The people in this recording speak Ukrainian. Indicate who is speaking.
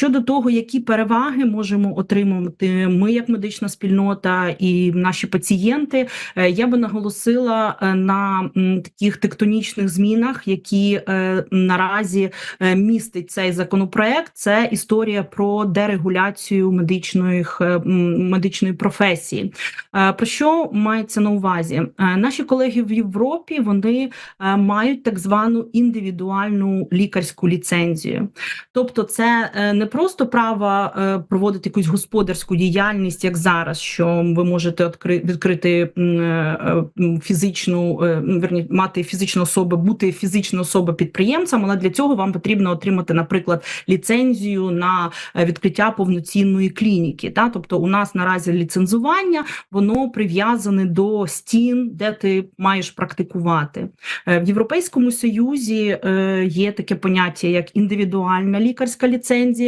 Speaker 1: Щодо того, які переваги можемо отримувати ми, як медична спільнота і наші пацієнти, е, я би наголосила е, на таких тектонічних змінах, які е, наразі містить цей законопроект. Це історія про дерегуляцію медичних медичної професії. Про що мається на увазі? Наші колеги в Європі вони мають так звану індивідуальну лікарську ліцензію. Тобто, це не просто право е, проводити якусь господарську діяльність, як зараз, що ви можете відкри- відкрити м, е, фізичну, е, верні, мати фізичну особу, бути фізичною особою підприємцем, але для цього вам потрібно отримати, наприклад, ліцензію на е, відкриття повноцінної клініки. Та? Тобто, у нас наразі ліцензування воно прив'язане до стін, де ти маєш практикувати. Е, В Європейському Союзі е, є таке поняття як індивідуальна лікарська ліцензія.